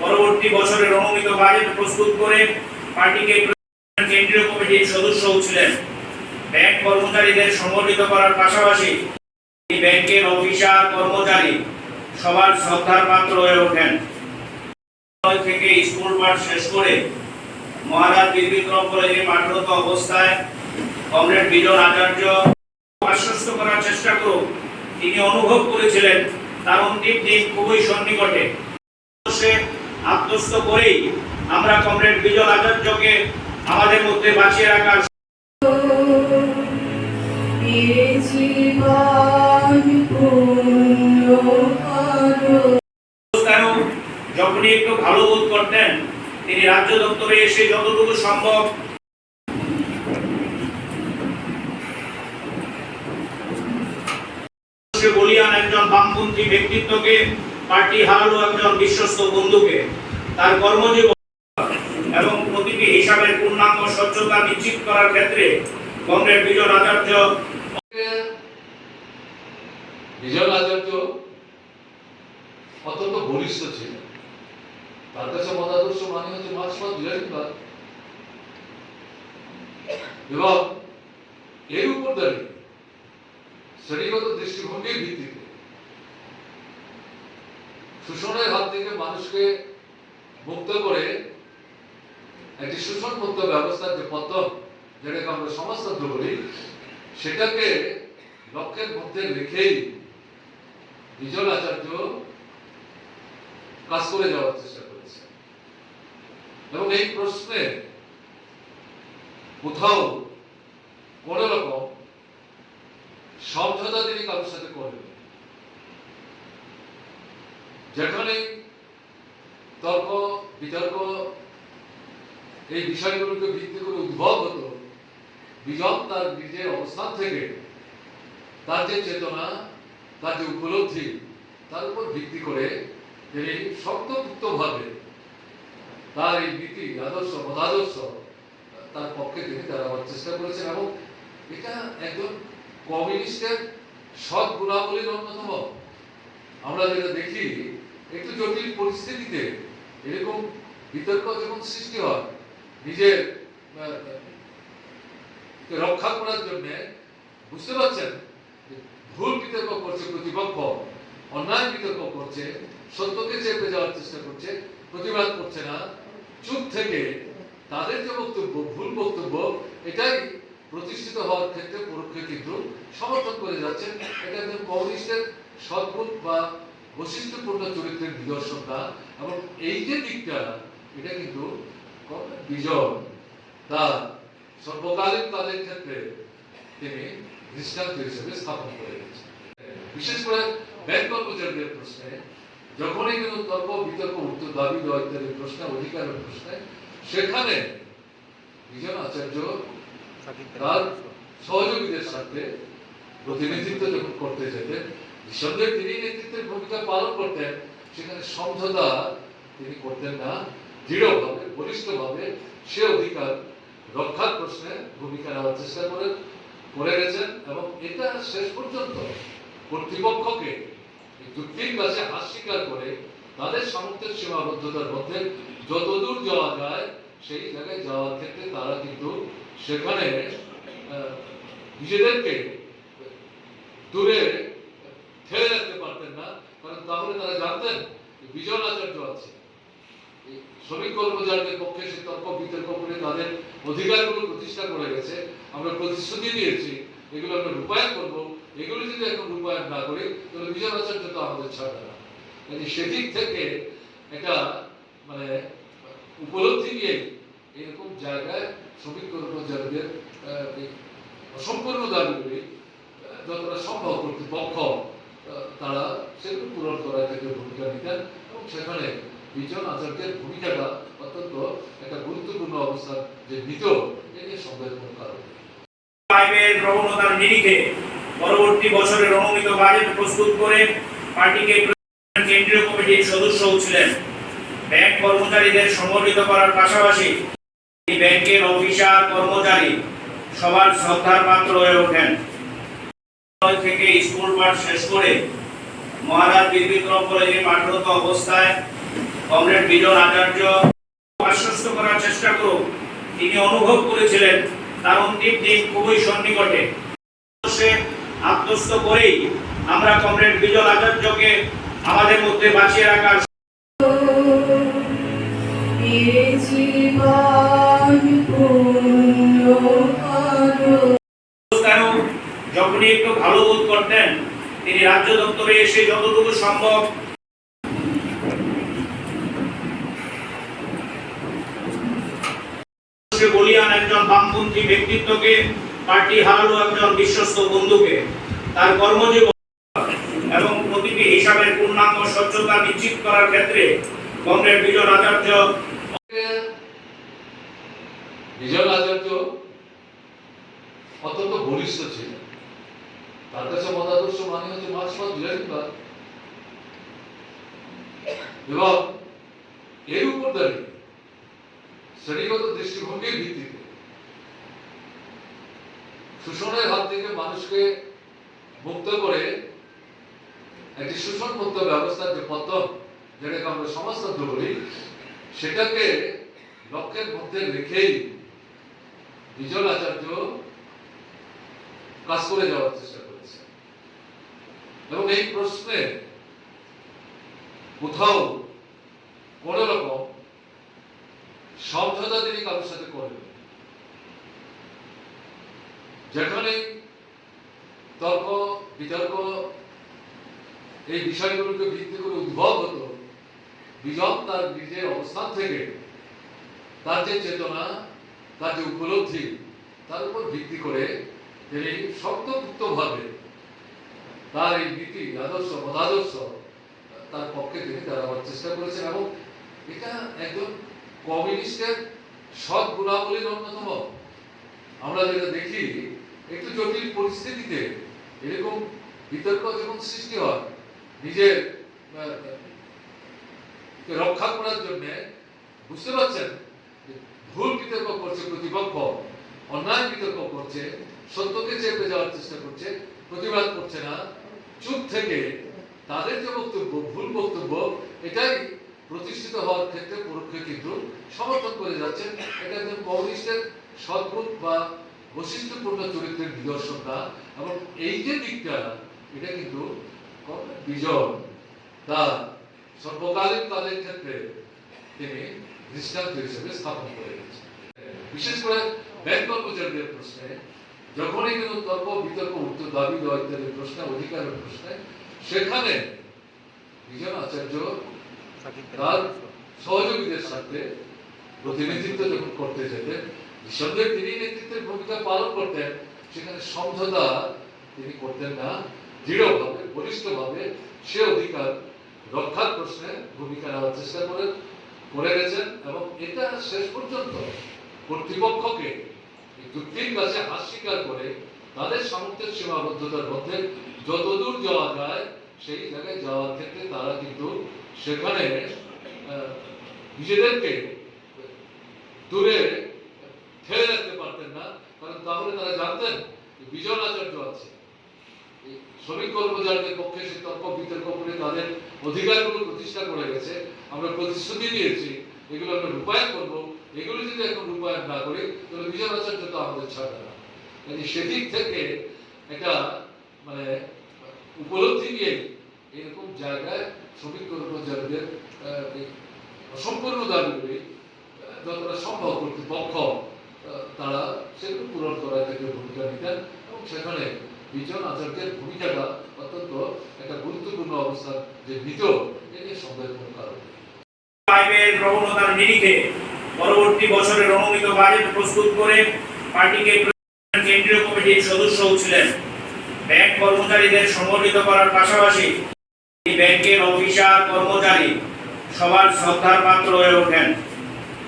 পরবর্তী বছরের অনুমিত বাজেট প্রস্তুত করে পার্টিকে কেন্দ্রীয় কমিটির সদস্যও ছিলেন ব্যাংক কর্মচারীদের সংগঠিত করার পাশাপাশি ব্যাংকের অফিসার, কর্মচারী সবার শ্রদ্ধার পাত্র হয়ে ওঠেন। থেকে স্কুল পাঠ শেষ করে মহারাজ বীরবিক্রম কলেজে পাঠরত অবস্থায় কমরেড বিজন আচার্য আশ্বস্ত করার চেষ্টা করুক, তিনি অনুভব করেছিলেন, তার অন্তিম দিন খুবই সন্নিকটে। সে আত্মস্থ করেই আমরা কমরেড বিজন আচার্যকে আমাদের মধ্যে বাঁচিয়ে রাখার যখনই একটু ভালো বোধ করতেন তিনি রাজ্য দপ্তরে এসে যতটুকু সম্ভব বলিয়ান একজন বামপন্থী ব্যক্তিত্বকে পার্টি হারালো একজন বিশ্বস্ত বন্ধুকে তার কর্মজীবন এবং প্রতিটি হিসাবের পূর্ণাঙ্গ স্বচ্ছতা নিশ্চিত করার ক্ষেত্রে কংগ্রেস বিজয় আচার্য বিজয় আচার্য অত্যন্ত ছিলেন। তার কাছে মতাদর্শ মানে হচ্ছে মার্ক্সবাদ লেনিনবাদ এবং এর উপর দাঁড়িয়ে শ্রেণীগত দৃষ্টিভঙ্গির ভিত্তিতে শোষণের হাত থেকে মানুষকে মুক্ত করে একটি শোষণ মুক্ত ব্যবস্থার যে পতন যেটাকে আমরা সমাজতন্ত্র বলি, সেটাকে লক্ষ্যের মধ্যে রেখেই বিজল আচার্য কাজ করে যাওয়ার চেষ্টা করেছে। এবং এই প্রশ্নে কোথাও কোন রকম সমঝোতা তিনি কারোর সাথে করেন যেখানে তর্ক, বিতর্ক, এই বিষয়গুলোকে ভিত্তি করে উদ্ভব হতো বিজন তার নিজের অবস্থান থেকে, তার যে চেতনা, তার যে উপলব্ধি, তার উপর ভিত্তি করে তিনি শক্তপুক্তভাবে তার এই নীতি, আদর্শ, মতাদর্শ, তার পক্ষে তিনি দাঁড়াবার চেষ্টা করেছেন এবং এটা একজন কমিউনিস্টের সৎ গুণাবলীর অন্যতম। আমরা যেটা দেখি একটু জটিল পরিস্থিতিতে এরকম বিতর্ক যখন সৃষ্টি হয়, নিজের রক্ষা করার জন্য বুঝতে পারছেন ভুল বিতর্ক করছে প্রতিপক্ষ, অন্যায় বিতর্ক করছে, সত্যকে চেপে যাওয়ার চেষ্টা করছে, প্রতিবাদ করছে না, চুপ থেকে তাদের যে বক্তব্য, ভুল বক্তব্য, এটাই প্রতিষ্ঠিত হওয়ার ক্ষেত্রে পরোক্ষে কিন্তু সমর্থন করে যাচ্ছেন এটা একজন কমিউনিস্টের সদ্গুণ বা বৈশিষ্ট্যপূর্ণ চরিত্রের নিদর্শন না এবং এই যে দিকটা এটা কিন্তু বিজয় তার সর্বকালীন কাজের ক্ষেত্রে তিনি দৃষ্টান্ত হিসেবে স্থাপন করে গেছেন বিশেষ করে ব্যাংক কর্মচারীদের প্রশ্নে যখনই কিন্তু তর্ক বিতর্ক উত্তর দাবি দেওয়া ইত্যাদি প্রশ্নে অধিকারের প্রশ্নে সেখানে বিজন আচার্য তার সহযোগীদের সাথে প্রতিনিধিত্ব যখন করতে যেতেন নিঃসন্দেহে তিনি নেতৃত্বের ভূমিকা পালন করতেন। সেখানে সমঝোতা তিনি করতেন না। দৃঢ়ভাবে, বলিষ্ঠভাবে সে অধিকার রক্ষার প্রশ্নে ভূমিকা নেওয়ার চেষ্টা করে করে গেছেন এবং এটা শেষ পর্যন্ত কর্তৃপক্ষকে যুক্তির কাছে হাত স্বীকার করে তাদের সামর্থ্যের সীমাবদ্ধতার মধ্যে যতদূর যাওয়া যায় সেই জায়গায় যাওয়ার ক্ষেত্রে তারা কিন্তু সেখানে নিজেদেরকে দূরে ঠেলে রাখতে পারতেন না কারণ তাহলে তারা জানতেন যে বিজন আচার্য আছে। শ্রমিক কর্মচারীদের পক্ষে সে তর্ক বিতর্ক করে তাদের অধিকারগুলো প্রতিষ্ঠা করে গেছে। আমরা প্রতিশ্রুতি দিয়েছি, এগুলো আমরা রূপায়ণ করব। এগুলো যদি এখন রূপায়ণ না করি, তাহলে বিজন আচার্য তো আমাদের ছাড়বে না। কাজে সেদিক থেকে একটা মানে উপলব্ধি নিয়ে এরকম জায়গায় শ্রমিক কর্মচারীদের অসম্পূর্ণ দাবিগুলি যতটা সম্ভব কর্তৃপক্ষ তারা সেগুলো পূরণ করার ক্ষেত্রে ভূমিকা নিতেন এবং সেখানে বিজন আচার্যের ভূমিকাটা অত্যন্ত একটা গুরুত্বপূর্ণ অবস্থান যে নিত, এ নিয়ে কারণ। প্রবণতার নিরিখে পরবর্তী অনুমিত বাজেট প্রস্তুত করে পার্টিকে কেন্দ্রীয় কমিটির সদস্যও ছিলেন ব্যাংক কর্মচারীদের সংগঠিত করার পাশাপাশি ব্যাংকের অফিসার কর্মচারী সবার শ্রদ্ধার পাত্র হয়ে ওঠেন থেকে স্কুল পাঠ শেষ করে মহারাজ বীরবিক্রম কলেজে পাঠরত অবস্থায় কমরেড বিজন আচার্য আশ্বস্ত করার চেষ্টা করুক, তিনি অনুভব করেছিলেন তার অন্তিম দিন খুবই সন্নিকটে। সে আত্মস্থ করেই আমরা কমরেড বিজন আচার্যকে আমাদের মধ্যে বাঁচিয়ে রাখার যখনই একটু ভালো বোধ করতেন, তিনি রাজ্য দপ্তরে এসে যতটুকু সম্ভব বলিয়ান একজন বামপন্থী ব্যক্তিত্বকে, পার্টি হারালো একজন বিশ্বস্ত বন্ধুকে, তার কর্মজীবন এবং প্রতিটি হিসাবের পূর্ণাঙ্গ স্বচ্ছতা নিশ্চিত করার ক্ষেত্রে কমরেড বিজয় আচার্য বিজয় আচার্য অত্যন্ত বলিষ্ঠ ছিলেন। তার কাছে মতাদর্শ মানে হচ্ছে মার্ক্সবাদ লেনিনবাদ এবং এর উপর দাঁড়িয়ে শ্রেণীগত দৃষ্টিভঙ্গির ভিত্তিতে শোষণের হাত থেকে মানুষকে মুক্ত করে একটি শোষণ মুক্ত ব্যবস্থার যে পতন যেটাকে আমরা সমাজতন্ত্র বলি, সেটাকে লক্ষ্যের মধ্যে রেখেই বিজল আচার্য কাজ করে যাওয়ার চেষ্টা করেছে এবং এই প্রশ্নে কোথাও কোন রকম সমঝোতা তিনি কারোর সাথে করবেন। যেখানে তর্ক, বিতর্ক এই বিষয়গুলোকে ভিত্তি করে উদ্ভব হতো, বিজন তার নিজের অবস্থান থেকে, তার যে চেতনা, তার যে উপলব্ধি, তার উপর ভিত্তি করে তিনি শক্তপুক্তভাবে তার এই নীতি আদর্শ মতাদর্শ তার পক্ষে তিনি দাঁড়াবার চেষ্টা করেছেন। এবং এটা একজন কমিউনিস্টের সৎ গুণাবলীর অন্যতম। আমরা যেটা দেখি, একটু জটিল পরিস্থিতিতে এরকম বিতর্ক যখন সৃষ্টি হয়, নিজের রক্ষা করার জন্য বুঝতে পারছেন ভুল বিতর্ক করছে, প্রতিপক্ষ অন্যায় বিতর্ক করছে, সত্যকে চেপে যাওয়ার চেষ্টা করছে, প্রতিবাদ করছে না। চুপ থেকে তাদের যে বক্তব্য, ভুল বক্তব্য, এটাই প্রতিষ্ঠিত হওয়ার ক্ষেত্রে পরোক্ষে কিন্তু সমর্থন করে যাচ্ছেন। এটা একজন কমিউনিস্টের সদ্গুণ বা বৈশিষ্ট্যপূর্ণ চরিত্রের নিদর্শন না এবং এই যে দিকটা, এটা কিন্তু বিজয় তার সর্বকালীন কালের ক্ষেত্রে তিনি দৃষ্টান্ত হিসেবে স্থাপন করে গেছেন বিশেষ করে ব্যাংক কর্মচারীদের প্রশ্নে যখনই কিন্তু তর্ক বিতর্ক উত্তর দাবি দেওয়া ইত্যাদি প্রশ্নে অধিকারের প্রশ্নে সেখানে বিজন আচার্য তার সহযোগীদের সাথে প্রতিনিধিত্ব যখন করতে যেতেন নিঃসন্দেহে তিনি নেতৃত্বের ভূমিকা পালন করতেন সেখানে সমঝোতা তিনি করতেন না দৃঢ়ভাবে বলিষ্ঠভাবে সে অধিকার রক্ষার প্রশ্নে ভূমিকা নেওয়ার চেষ্টা করে করে গেছেন এবং এটা শেষ পর্যন্ত কর্তৃপক্ষকে এই যুক্তির কাছে হাত স্বীকার করে তাদের সামর্থ্যের সীমাবদ্ধতার মধ্যে যতদূর যাওয়া যায়, সেই জায়গায় যাওয়ার ক্ষেত্রে তারা কিন্তু সেখানে নিজেদেরকে দূরে ঠেলে রাখতে পারতেন না। কারণ তাহলে তারা জানতেন যে বিজন আচার্য আছে। শ্রমিক কর্মচারীদের পক্ষে সে তর্ক বিতর্ক করে তাদের অধিকারগুলো প্রতিষ্ঠা করে গেছে। আমরা প্রতিশ্রুতি দিয়েছি, এগুলো আমরা রূপায়ণ করব। এগুলো যদি এখন রূপায়ণ না করি তাহলে বিজন আচার্য তো আমাদের ছাড়বে না কাজে সেদিক থেকে একটা মানে উপলব্ধি নিয়ে এরকম জায়গায় শ্রমিক কর্মচারীদের অসম্পূর্ণ দাবিগুলি আহ, যতটা সম্ভব কর্তৃপক্ষ তারা সেগুলো পূরণ করার ক্ষেত্রে ভূমিকা নিতেন এবং সেখানে বিজন আচার্যের ভূমিকাটা অত্যন্ত একটা গুরুত্বপূর্ণ অবস্থান যে নিত এ নিয়ে সন্দেহের কোনো কারণ নেই। প্রবণতার নিরিখে পরবর্তী বছরের অনুমিত বাজেট প্রস্তুত করে পার্টিকে কেন্দ্রীয় কমিটির সদস্য ছিলেন। ব্যাংক কর্মচারীদের সংগঠিত করার পাশাপাশি ব্যাংকের অফিসার, কর্মচারী সবার শ্রদ্ধার পাত্র হয়ে ওঠেন।